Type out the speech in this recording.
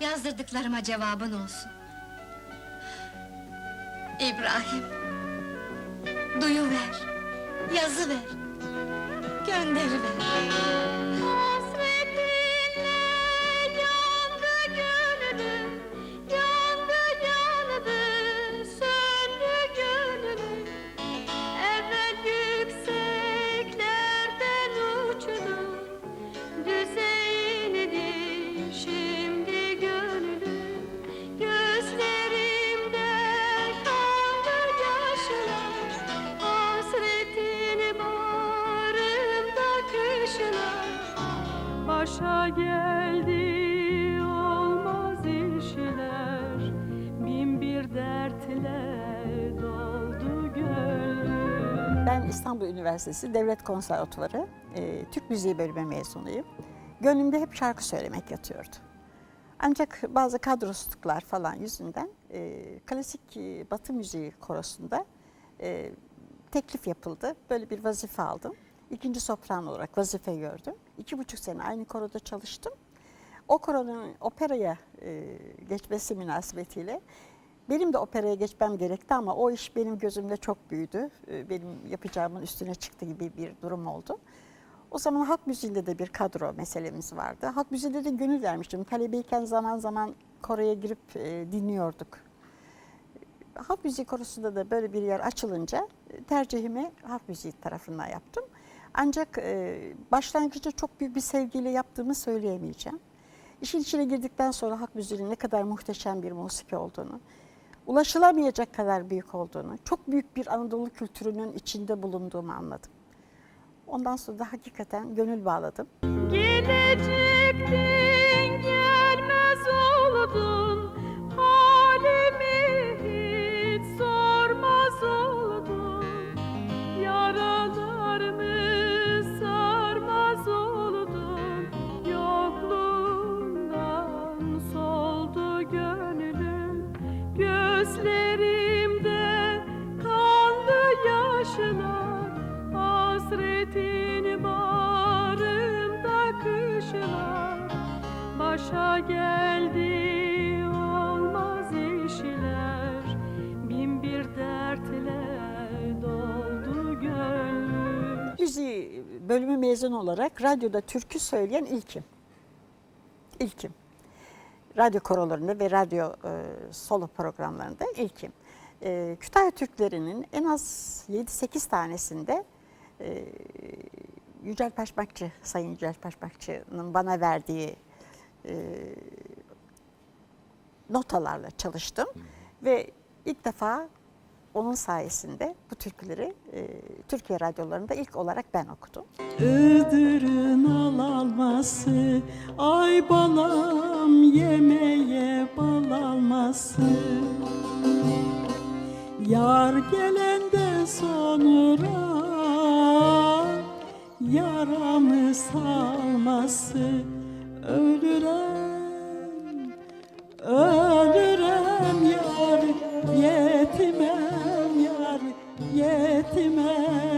Yazdırdıklarıma cevabın olsun. İbrahim. Duyuver. Yazıver. Gönderiver. Hasretinle Başa geldi olmaz işler Bin bir dertle doldu gönlüm Ben İstanbul Üniversitesi Devlet Konservatuvarı e, Türk Müziği bölümü mezunuyum. Gönlümde hep şarkı söylemek yatıyordu. Ancak bazı kadrosluklar falan yüzünden e, klasik e, Batı müziği korosunda e, teklif yapıldı. Böyle bir vazife aldım. İkinci sopran olarak vazife gördüm. İki buçuk sene aynı koroda çalıştım. O koronun operaya e, geçmesi münasebetiyle benim de operaya geçmem gerekti ama o iş benim gözümde çok büyüdü. E, benim yapacağımın üstüne çıktı gibi bir durum oldu. O zaman halk müziğinde de bir kadro meselemiz vardı. Halk müziğinde de gönül vermiştim. Talebeyken zaman zaman koroya girip e, dinliyorduk. Halk müziği korosunda da böyle bir yer açılınca e, tercihimi halk müziği tarafından yaptım. Ancak e, başlangıçta çok büyük bir sevgiyle yaptığımı söyleyemeyeceğim. İşin içine girdikten sonra halk müziğinin ne kadar muhteşem bir musiki olduğunu, ulaşılamayacak kadar büyük olduğunu, çok büyük bir Anadolu kültürünün içinde bulunduğumu anladım. Ondan sonra da hakikaten gönül bağladım. Gelecektin gelmez oldun Gözlerimde kanlı yaşlar Hasretin bağrımda kışlar Başa geldi olmaz işler Bin bir dertle doldu gönlüm Müziği bölümü mezun olarak radyoda türkü söyleyen ilkim. İlkim. Radyo korolarında ve radyo e, solo programlarında ilkim. E, Kütahya Türklerinin en az 7-8 tanesinde e, Yücel Paşmakçı, Sayın Yücel Paşmakçı'nın bana verdiği e, notalarla çalıştım. Ve ilk defa onun sayesinde bu türküleri e, Türkiye radyolarında ilk olarak ben okudum. Iğdır'ın al alması Ay balam yemeye bal alması Yar gelenden sonra Yaramı salması Ölürem Ölürem yetimem